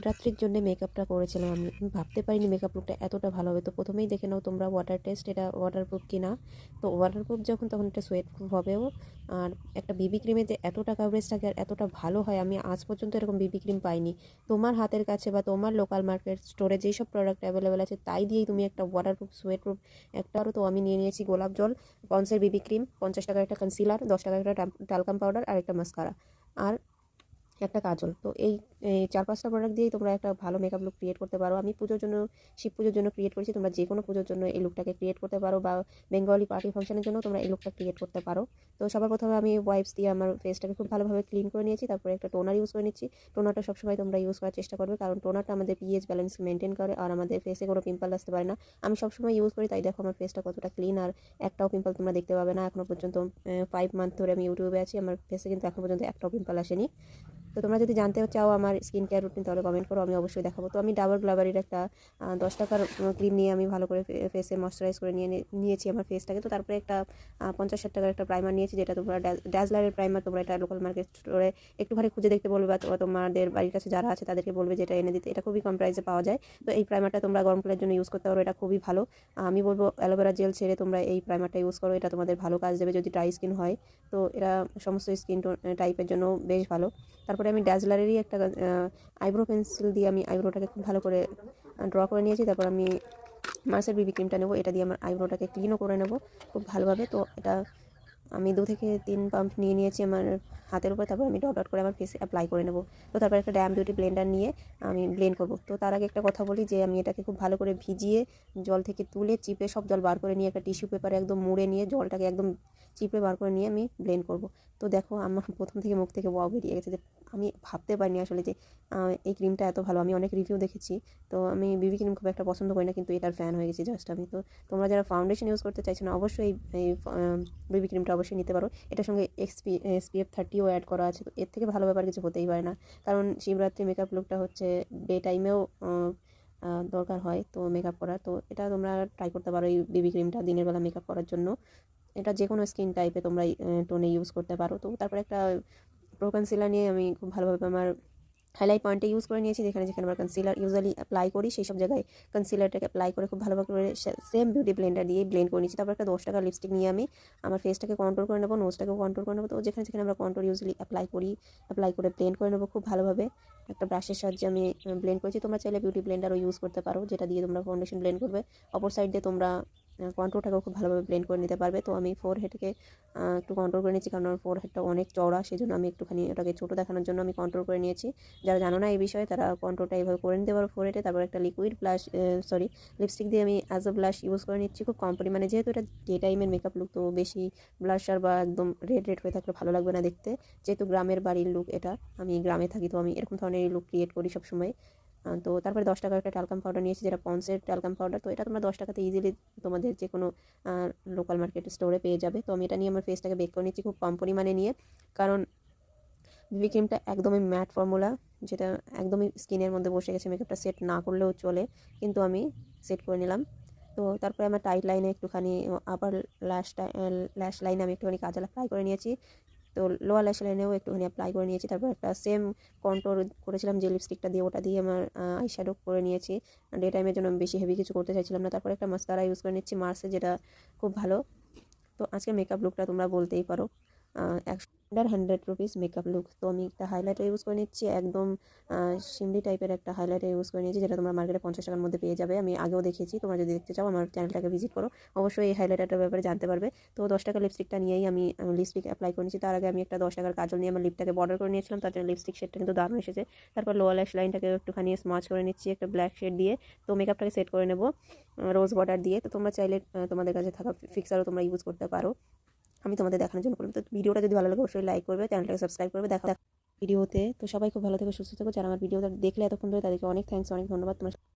শিবরাত্রির জন্য মেকআপটা করেছিলাম আমি ভাবতে পারিনি মেকআপ লুকটা এতটা ভালো হবে। তো প্রথমেই দেখে নাও তোমরা ওয়াটার টেস্ট এটা ওয়াটারপ্রুফ কিনা। তো ওয়াটারপ্রুফ যখন তখন এটা সোয়েট প্রুফ হবেও। আর একটা বিবি ক্রিমে যে এতটা কাভারেজ থাকে আর এতটা ভালো হয়, আমি আজ পর্যন্ত এরকম বিবি ক্রিম পাইনি। তোমার হাতের কাছে বা তোমার লোকাল মার্কেট স্টোরে যেই সব প্রোডাক্ট অ্যাভেলেবেল আছে, তাই দিয়েই তুমি একটা ওয়াটারপ্রুফ সোয়েট প্রুফ একটা আরও তো আমি নিয়ে নিয়েছি গোলাপ জল পন্সের বিবি ক্রিম পঞ্চাশ টাকার একটা কনসিলার দশ টাকার একটা টালকাম পাউডার আর একটা মাস্কারা আর একটা কাজল। তো এই চার পাঁচটা প্রোডাক্ট দিয়েই তোমরা একটা ভালো মেকআপ লুক ক্রিয়েট করতে পারো। আমি পুজোর জন্য, শিব পুজোর জন্য ক্রিয়েট করেছি। তোমরা যে কোনো পুজোর জন্য এই লুকটাকে ক্রিয়েট করতে পারো বা বেঙ্গলি পার্টি ফাংশনের জন্য তোমরা এই লুকটা ক্রিয়েট করতে পারো। তো সবার প্রথমে আমি ওয়াইপস দিয়ে আমার ফেসটাকে খুব ভালোভাবে ক্লিন করে নিয়েছি। তারপরে একটা টোনার ইউজ করে নিচ্ছি। টোনারটা সবসময় তোমরা ইউজ করার চেষ্টা করবে। কারণ টোনারটা আমাদের পিএইচ ব্যালেন্স মেনটেন করে আর আমাদের ফেসে কোনো পিম্পল আসতে পারে না। আমি সবসময় ইউজ করি, তাই দেখো আমার ফেসটা কতটা ক্লিন আর একটাও পিম্পল তোমরা দেখতে পাবে না। এখনও পর্যন্ত ফাইভ মান্থ ধরে আমি ইউটিউবে আছি। আমার ফেসে কিন্তু এখনও পর্যন্ত একটাও পিম্পল আসেনি। তো তোমরা যদি জানতে চাও আমার স্কিন কেয়ার রুটিন তাহলে কমেন্ট করো, আমি অবশ্যই দেখাবো। তো আমি ডাবর গ্লাবারির একটা দশ টাকার ক্রিম নিয়ে আমি ভালো করে ফেসে ময়শ্চারাইজ করে নিয়ে নিয়েছি আমার ফেসটাকে তো তারপরে একটা পঞ্চাশ ষাট টাকার একটা প্রাইমার নিয়েছি, যেটা তোমরা ড্যাজলারের প্রাইমার তোমরা এটা লোকাল মার্কেট স্টোরে একটুখানি খুঁজে দেখতে বলবে বা তোমাদের বাড়ির কাছে যারা আছে তাদেরকে বলবে যেটা এনে দিতে। এটা খুবই কম প্রাইসে পাওয়া যায়। তো এই প্রাইমারটা তোমরা গরম গরমকালের জন্য ইউজ করতে পারো, এটা খুবই ভালো। আমি বলব অ্যালোভেরা জেল ছেড়ে তোমরা এই প্রাইমারটা ইউজ করো, এটা তোমাদের ভালো কাজ দেবে যদি ড্রাই স্কিন হয়। তো এটা সমস্ত স্কিন টাইপের জন্য বেশ ভালো। তারপরে আমি ড্যাজলারেরই একটা আইব্রো পেন্সিল দিয়ে আমি আইব্রোটাকে খুব ভালো করে ড্র করে নিয়েছি। তারপর আমি মার্সের বিবি ক্রিমটা নেব। এটা দিয়ে আমার আইব্রোটাকে ক্লিনও করে নেব খুব ভালোভাবে। তো এটা আমি দু থেকে তিন পাম্প নিয়ে নিয়েছি আমার হাতের উপর, তারপর আমি ডট ডট করে আমার ফেসে অ্যাপ্লাই করে নেব। তো তারপর একটা ড্যাম বিউটি ব্লেন্ডার নিয়ে আমি ব্লেন্ড করব। তো তার আগে একটা কথা বলি যে, আমি এটাকে খুব ভালো করে ভিজিয়ে জল থেকে তুলে চিপে সব জল বার করে নিয়ে একটা টিস্যু পেপারে একদম মুড়ে নিয়ে জলটাকে একদম চিপে বার করে নিয়ে আমি ব্লেন্ড করব। তো দেখো আমার প্রথম থেকে মুখ থেকে ওয়াও বেরিয়ে গেছে যে, আমি ভাবতে পারিনি আসলে যে এই ক্রিমটা এত ভালো। আমি অনেক রিভিউ দেখেছি। তো আমি বিবি ক্রিম খুব একটা পছন্দ করি না, কিন্তু এটার ফ্যান হয়ে গেছি জাস্ট আমি। তো তোমরা যারা ফাউন্ডেশন ইউজ করতে চাইছো না, অবশ্যই এই বেবি ক্রিমটা অবশ্যই নিতে পারো। এটার সঙ্গে এক্সপি এসপিএফ থার্টিও অ্যাড করা আছে। তো এর থেকে ভালো ব্যাপার কিছু হতেই পারে না। কারণ শিবরাত্রি মেকআপ লুকটা হচ্ছে ডে টাইমেও দরকার হয় তো মেকআপ করা তো এটা তোমরা ট্রাই করতে পারো এই বিবি ক্রিমটা দিনের বেলা মেকআপ করার জন্য। এটা যে কোনো স্কিন টাইপে তোমরা টোনে ইউজ করতে পারো। তো তারপরে একটা প্রো কনসিলার নিয়ে আমি খুব ভালোভাবে আমার হাইলাইট পয়েন্টে ইউজ করে নিয়েছি, যেখানে যেখানে আমরা কনসিলার ইউজুয়ালি অ্যাপ্লাই করি, সেই সব জায়গায় কনসিলারটাকে অ্যাপ্লাই করে খুব ভালোভাবে করে সেম বিউটি ব্লেন্ডার দিয়ে ব্লেন্ড করে নিয়েছি। তারপর একটা দশ টাকা লিপস্টিক নিয়ে আমি আমার ফেসটাকে কন্ট্রোল করে নেব নোজটাকেও কন্ট্রোল করে নেব। তো যেখানে যেখানে আমরা কন্ট্রোল ইউজুয়ালি অ্যাপ্লাই করি অ্যাপ্লাই করে ব্লেন্ড করে নেব খুব ভালোভাবে। একটা ব্রাশের সাহায্যে আমি ব্লেন্ড করেছি। তোমরা চাইলে বিউটি ব্লেন্ডারও ইউজ করতে পারো, যেটা দিয়ে তোমরা ফাউন্ডেশন ব্লেন্ড করবে। অপর সাইড দিয়ে তোমরা কন্ট্রোলটাকেও খুব ভালোভাবে ব্লেন্ড করে নিতে পারবে। তো আমি ফোর হেডকে একটু কন্ট্রোল করে নিয়েছি কারণ আমার ফোর হেডটা অনেক চওড়া সেই জন্য আমি একটুখানি ওটাকে ছোটো দেখানোর জন্য আমি কন্ট্রোল করে নিয়েছি। যারা জানো না এই বিষয়ে, তারা কন্ট্রোলটা এইভাবে করে নিতে পারো ফোর হেডে তারপর একটা লিকুইড ব্লাশ সরি লিপস্টিক দিয়ে আমি অ্যাজ আ ব্লাশ ইউজ করে নিচ্ছি। খুব কম পরিমাণে, যেহেতু এটা ডে টাইমের মেকআপ লুক তো বেশি ব্লাশার বা একদম রেড রেড হয়ে থাকলে ভালো লাগবে না দেখতে। যেহেতু গ্রামের বাড়ির লুক এটা, আমি গ্রামে থাকি, তো আমি এরকম ধরনের লুক ক্রিয়েট করি সবসময়। তো তারপরে দশ টাকার একটা টালকাম পাউডার নিয়েছি, যেটা পন্সের টালকাম পাউডার তো এটা তোমরা দশ টাকাতে ইজিলি তোমাদের যে কোনো লোকাল মার্কেট স্টোরে পেয়ে যাবে। তো আমি এটা নিয়ে আমার ফেসটাকে বেক করে নিচ্ছি খুব কম পরিমাণে নিয়ে, কারণ বিবি ক্রিমটা একদমই ম্যাট ফর্মুলা যেটা একদমই স্কিনের মধ্যে বসে গেছে মেকআপটা সেট না করলেও চলে, কিন্তু আমি সেট করে নিলাম। তো তারপরে আমার টাইট লাইনে একটুখানি আপার ল্যাশটা ল্যাশ লাইনে আমি একটুখানি কাজল অ্যাপ্লাই করে নিয়েছি। তো লোয়ার ল্যাশ লাইনেও একটুখানি অ্যাপ্লাই করে নিয়েছি। তারপর একটা সেম কন্ট্রোল করেছিলাম যে লিপস্টিকটা দিয়ে, ওটা দিয়ে আমার আই শ্যাডো করে নিয়েছি। ডে টাইমের জন্য আমি বেশি হেভি কিছু করতে চাইছিলাম না। তারপর একটা মাস্কারা ইউজ করে নিচ্ছি মার্সে যেটা খুব ভালো। তো আজকে মেকআপ লুকটা তোমরা বলতেই পারো। একশো হান্ড্রেড রুপিস মেকআপ লুক তো আমি একটা হাইলাইটার ইউজ করে নিচ্ছি, একদম সিমলি টাইপের একটা হাইলাইটার ইউজ করে নিয়েছি, যেটা তোমরা মার্কেটে পঞ্চাশ টাকার মধ্যে পেয়ে যাবে। আমি আগেও দেখেছি তোমরা যদি দেখতে চাও, আমার চ্যানেলটাকে ভিজিট করো। অবশ্যই এই হাইলাইটারটার ব্যাপারে জানতে পারবে। তো দশ টাকার লিপস্টিকটা নিয়েই আমি লিপস্টিক অ্যাপ্লাই করে নিচ্ছি তার আগে আমি একটা দশ টাকার কাজল নিয়ে আমার লিপটাকে বর্ডার করে নিয়েছিলাম, তার জন্য লিপস্টিক শেডটা কিন্তু দারুণ এসেছে। তারপর লোয়ার ল্যাশ লাইনটাকে একটুখানি স্মাচ করে নিচ্ছি, একটা ব্ল্যাক শেড দিয়ে। তো মেকআপটাকে সেট করে নেব রোজ বর্ডার দিয়ে। তো তোমরা চাইলে তোমাদের কাছে থাকা ফিক্সারও তোমরা ইউজ করতে পারো। আমি তোমাদের দেখানোর জন্য করলাম। তো ভিডিওটা যদি ভালো লাগে, অবশ্যই লাইক করবে চ্যানেলটাকে সাবস্ক্রাইব করবে। দেখা ভিডিওতে। তো সবাই খুব ভালো থেকে, সুস্থ থাকো। যারা আমার ভিডিওটা দেখলে এতক্ষণ ধরে, তাদেরকে অনেক থ্যাংকস অনেক ধন্যবাদ। তোমার